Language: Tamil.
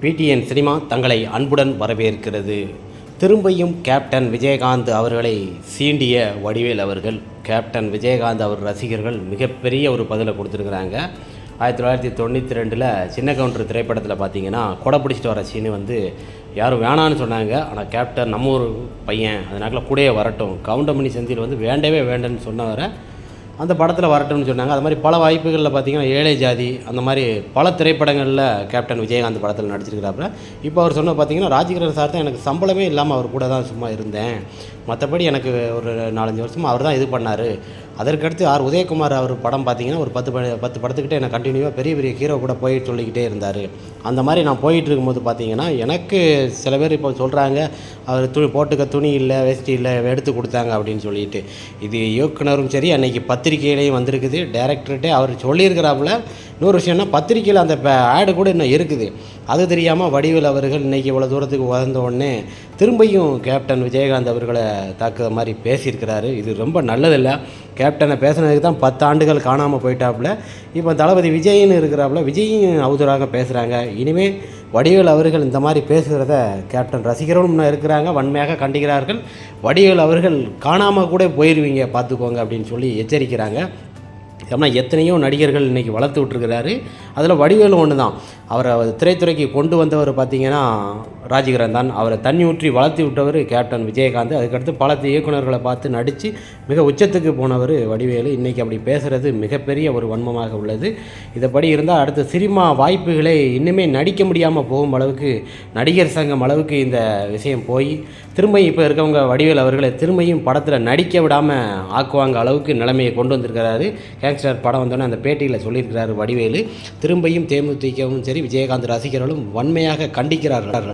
பிடிஎன் சினிமா தங்களை அன்புடன் வரவேற்கிறது. திரும்பியும் கேப்டன் விஜயகாந்த் அவர்களை சீண்டிய வடிவேல் அவர்கள் கேப்டன் விஜயகாந்த் அவர் ரசிகர்கள் மிகப்பெரிய ஒரு பதிலை கொடுத்துருக்குறாங்க. ஆயிரத்தி தொள்ளாயிரத்தி தொண்ணூற்றி ரெண்டில் சின்ன கவுண்டர் திரைப்படத்தில் பார்த்தீங்கன்னா கொடை பிடிச்சிட்டு வர சீனு வந்து யாரும் வேணான்னு சொன்னாங்க ஆனால் கேப்டன் நம்ம ஒரு பையன் அதனால கூடயே வரட்டும். கவுண்டமணி செந்தில் வந்து வேண்டவே வேண்டன்னு சொன்னவரை அந்த படத்தில் வரட்டும்னு சொன்னாங்க. அது மாதிரி பல வாய்ப்புகளில் பார்த்தீங்கன்னா ஏழை ஜாதி அந்த மாதிரி பல திரைப்படங்களில் கேப்டன் விஜயகாந்த் படத்தில் நடிச்சிருக்கிறாப்புல. இப்போ அவர் சொன்ன பார்த்தீங்கன்னா ராஜகிரண் சார் தான் எனக்கு சம்பளமே இல்லாமல் அவர் கூட தான் சும்மா இருந்தேன். மற்றபடி எனக்கு ஒரு நாலஞ்சு வருஷமாக அவர் தான் இது பண்ணார். அதற்கடுத்து ஆர். உதயகுமார் அவர் படம் பார்த்தீங்கன்னா ஒரு பத்து ப- பத்து படத்துக்கிட்டே எனக்கு கண்டினியூவாக பெரிய பெரிய ஹீரோ கூட போயிட்டு சொல்லிக்கிட்டே இருந்தார். அந்த மாதிரி நான் போயிட்டு இருக்கும்போது பார்த்தீங்கன்னா எனக்கு சில பேர் இப்போ சொல்கிறாங்க அவர் துணி போட்டுக்க துணி இல்லை வேஷ்டி இல்லை எடுத்து கொடுத்தாங்க அப்படின்னு சொல்லிட்டு. இது இயக்குனரும் சரி அன்றைக்கி பத்திரிகையிலையும் வந்திருக்குது. டேரக்டர்கிட்டே அவர் சொல்லியிருக்கிறாப்புல இன்னொரு விஷயம்னா பத்திரிக்கையில் அந்த ஆடு கூட இன்னும் இருக்குது. அது தெரியாமல் வடிவேல் அவர்கள் இன்றைக்கி இவ்வளோ தூரத்துக்கு வந்த உடனே திரும்பியும் கேப்டன் விஜயகாந்த் அவர்களை தாக்குற மாதிரி பேசியிருக்கிறாரு. இது ரொம்ப நல்லதில்லை. கேப்டனை பேசுனதுக்கு தான் பத்து ஆண்டுகள் காணாமல் போயிட்டாப்புல. இப்போ தளபதி விஜயின்னு இருக்கிறாப்புல விஜயும் அவதூறாக பேசுகிறாங்க இனிமேல் வடிவேல் அவர்கள் இந்த மாதிரி பேசுகிறத கேப்டன் ரசிகர்களும் இன்னும் இருக்கிறாங்க வன்மையாக கண்டிக்கிறார்கள். வடிவேல் அவர்கள் காணாமல் கூட போயிடுவீங்க பார்த்துக்கோங்க அப்படின்னு சொல்லி எச்சரிக்கிறாங்க. ஏன்னா எத்தனையோ நடிகர்கள் இன்றைக்கி வளர்த்து விட்ருக்கிறாரு அதில் வடிவேலும் ஒன்று தான் அவரை திரைத்துறைக்கு கொண்டு வந்தவர் பார்த்தீங்கன்னா ராஜிகரன் தான் அவரை தண்ணி ஊற்றி வளர்த்து விட்டவர் கேப்டன் விஜயகாந்த். அதுக்கடுத்து பல இயக்குனர்களை பார்த்து நடித்து மிக உச்சத்துக்கு போனவர் வடிவேலு. இன்றைக்கி அப்படி பேசுகிறது மிகப்பெரிய ஒரு வன்மமாக உள்ளது. இதைப்படி இருந்தால் அடுத்த சினிமா வாய்ப்புகளை இன்னுமே நடிக்க முடியாமல் போகும் அளவுக்கு நடிகர் சங்கம் அளவுக்கு இந்த விஷயம் போய் திரும்பியும் இப்போ இருக்கவங்க வடிவேல் அவர்களை திரும்பியும் படத்தில் நடிக்க விடாமல் ஆக்குவாங்க அளவுக்கு நிலைமையை கொண்டு வந்திருக்கிறாரு. கேங்ஸ்டர் படம் வந்தோடனே அந்த பேட்டியில் சொல்லியிருக்கிறாரு வடிவேலு. திரும்பியும் தேமுதிகவும் சரி விஜயகாந்த் ரசிகர்களும் வன்மையாக கண்டிக்கிறார்கள்.